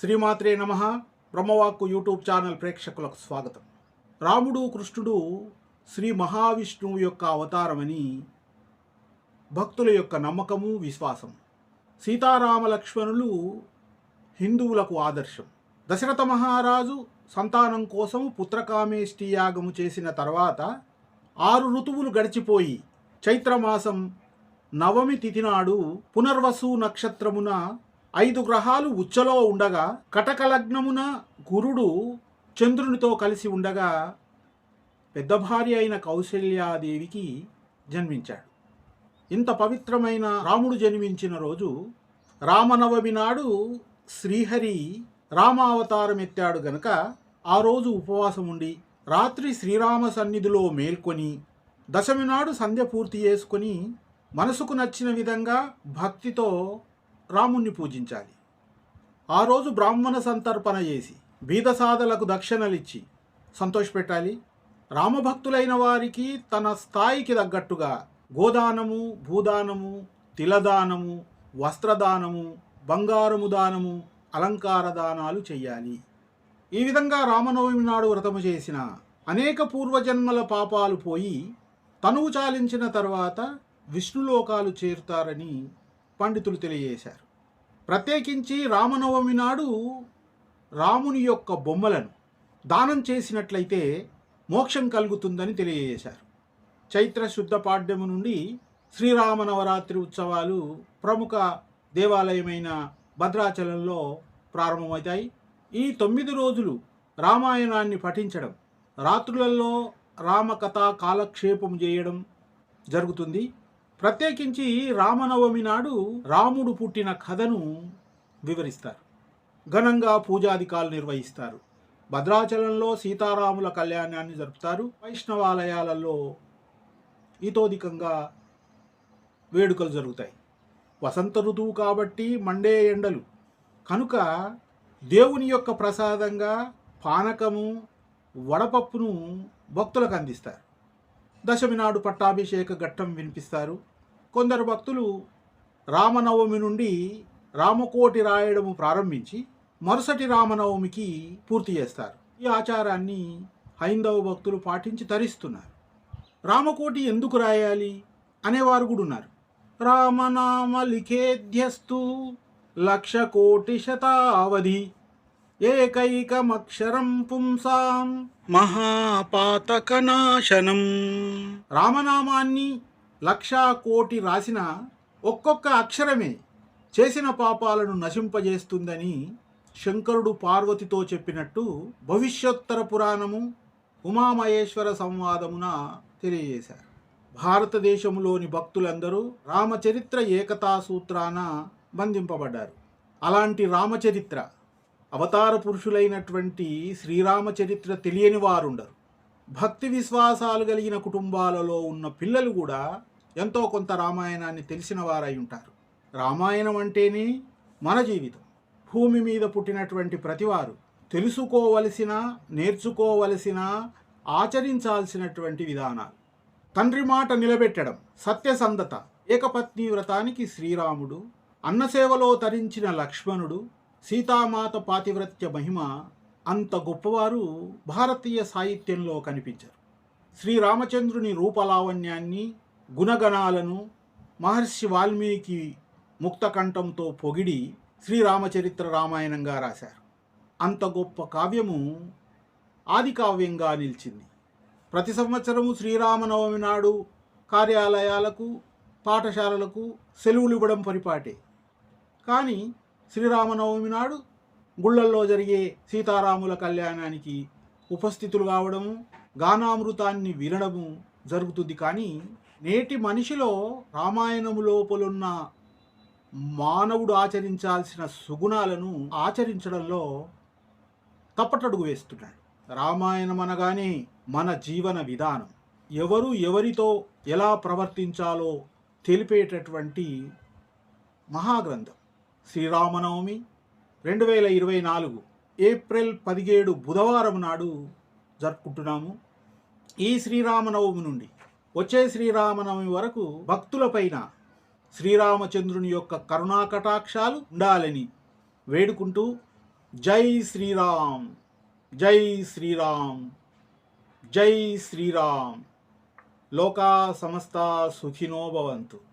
శ్రీమాత్రే నమ. బ్రహ్మవాక్కు YouTube channel ప్రేక్షకులకు స్వాగతం. రాముడు కృష్ణుడు శ్రీ మహావిష్ణువు యొక్క అవతారమని భక్తుల యొక్క నమ్మకము విశ్వాసం సీతారామ లక్ష్మణులు హిందువులకు ఆదర్శం. దశరథ మహారాజు సంతానం కోసం పుత్రకామేష్టి యాగము చేసిన తర్వాత ఆరు ఋతువులు గడిచిపోయి చైత్రమాసం నవమి తిథి నాడు పునర్వసు నక్షత్రమున ఐదు గ్రహాలు ఉచ్చలో ఉండగా కటక లగ్నమున గురుడు చంద్రునితో కలిసి ఉండగా పెద్ద భార్య అయిన కౌశల్యాదేవికి జన్మించాడు. ఇంత పవిత్రమైన రాముడు జన్మించిన రోజు రామనవమి నాడు శ్రీహరి రామావతారం ఎత్తాడు గనక ఆ రోజు ఉపవాసం ఉండి రాత్రి శ్రీరామ సన్నిధిలో మేల్కొని దశమి నాడు సంధ్య పూర్తి చేసుకొని మనసుకు నచ్చిన విధంగా భక్తితో రాముణ్ణి పూజించాలి. ఆ రోజు బ్రాహ్మణ సంతర్పణ చేసి బీదసాదలకు దక్షిణలిచ్చి సంతోషపెట్టాలి రామభక్తులైన వారికి తన స్థాయికి తగ్గట్టుగా గోదానము భూదానము తిలదానము వస్త్రదానము బంగారము దానము అలంకార దానాలు చేయాలి ఈ విధంగా రామనవమి నాడు వ్రతము చేసిన అనేక పూర్వజన్మల పాపాలు పోయి తనువు చాలించిన తర్వాత విష్ణులోకాలు చేరుతారని పండితులు తెలియజేశారు. ప్రత్యేకించి రామనవమి నాడు రాముని యొక్క బొమ్మలను దానం చేసినట్లయితే మోక్షం కలుగుతుందని తెలియజేశారు. చైత్ర శుద్ధ పాడ్యము నుండి శ్రీరామ నవరాత్రి ఉత్సవాలు ప్రముఖ దేవాలయమైన భద్రాచలంలో ప్రారంభమవుతాయి. ఈ తొమ్మిది రోజులు రామాయణాన్ని పఠించడం రాత్రులలో రామకథ కాలక్షేపం చేయడం జరుగుతుంది. ప్రత్యేకించి రామనవమి నాడు రాముడు పుట్టిన కథను వివరిస్తారు. ఘనంగా పూజాధికాలు నిర్వహిస్తారు. భద్రాచలంలో సీతారాముల కళ్యాణాన్ని జరుపుతారు. వైష్ణవాలయాలలో ఇతోధికంగా వేడుకలు జరుగుతాయి. వసంత ఋతువు కాబట్టి మండే ఎండలు. కనుక దేవుని యొక్క ప్రసాదంగా పానకము వడపప్పును భక్తులకు అందిస్తారు. దశమి నాడు పట్టాభిషేక ఘట్టం వినిపిస్తారు. కొందరు భక్తులు రామనవమి నుండి రామకోటి రాయడము ప్రారంభించి మరుసటి రామనవమికి పూర్తి చేస్తారు. ఈ ఆచారాన్ని హైందవ భక్తులు పాటించి తరిస్తున్నారు. రామకోటి ఎందుకు రాయాలి? అనేవారు కూడా ఉన్నారు. రామనామ లిఖేధ్యస్తు లక్ష కోటి శతావధి ఏకైకమక్షరం పుంసాం మహాపాతకనాశనం. రామనామాన్ని లక్షా కోటి రాసిన ఒక్కొక్క అక్షరమే చేసిన పాపాలను నశింపజేస్తుందని శంకరుడు పార్వతితో చెప్పినట్టు భవిష్యోత్తర పురాణము ఉమామహేశ్వర సంవాదమున తెలియజేశారు. భారతదేశంలోని భక్తులందరూ రామచరిత్ర ఏకతా సూత్రాన బంధింపబడ్డారు. అలాంటి రామచరిత్ర అవతార పురుషులైనటువంటి శ్రీరామచరిత్ర తెలియని వారుండరు. భక్తి విశ్వాసాలు కలిగిన కుటుంబాలలో ఉన్న పిల్లలు కూడా ఎంతో కొంత రామాయణాన్ని తెలిసిన వారై ఉంటారు. రామాయణం అంటేనే మన జీవితం. భూమి మీద పుట్టినటువంటి ప్రతివారు తెలుసుకోవలసిన నేర్చుకోవలసిన ఆచరించాల్సినటువంటి విధానాలు. తండ్రి మాట నిలబెట్టడం సత్యసంధత ఏకపత్ని వ్రతానికి శ్రీరాముడు అన్నసేవలో తరించిన లక్ష్మణుడు సీతామాత పాతివ్రత్య మహిమ అంత గొప్పవారు భారతీయ సాహిత్యంలో కనిపించారు. శ్రీరామచంద్రుని రూపలావణ్యాన్ని గుణగణాలను మహర్షి వాల్మీకి ముక్తకంఠంతో పొగిడి శ్రీరామచరిత్ర రామాయణంగా రాశారు. అంత గొప్ప కావ్యము ఆది కావ్యంగా నిలిచింది. ప్రతి సంవత్సరము శ్రీరామనవమి నాడు కార్యాలయాలకు పాఠశాలలకు సెలవులు ఇవ్వడం పరిపాటే. కానీ శ్రీరామనవమి నాడు గుళ్ళల్లో జరిగే సీతారాముల కళ్యాణానికి ఉపస్థితులు కావడము గానామృతాన్ని వినడము జరుగుతుంది. కానీ నేటి మనిషిలో రామాయణము లోపలున్న మానవుడు ఆచరించాల్సిన సుగుణాలను ఆచరించడంలో తప్పటడుగు వేస్తున్నాడు. రామాయణం అనగానే మన జీవన విధానం. ఎవరు ఎవరితో ఎలా ప్రవర్తించాలో తెలిపేటటువంటి మహాగ్రంథం. శ్రీరామనవమి రెండు వేల ఇరవై నాలుగు ఏప్రిల్ పదిహేడు బుధవారం నాడు జరుపుకుంటున్నాము. ఈ శ్రీరామనవమి నుండి వచ్చే శ్రీరామనవమి వరకు భక్తులపైన శ్రీరామచంద్రుని యొక్క కరుణా కటాక్షాలు ఉండాలని వేడుకుంటూ జై శ్రీరామ్ జై శ్రీరామ్ జై శ్రీరామ్. లోకా సమస్త సుఖినో భవంతు.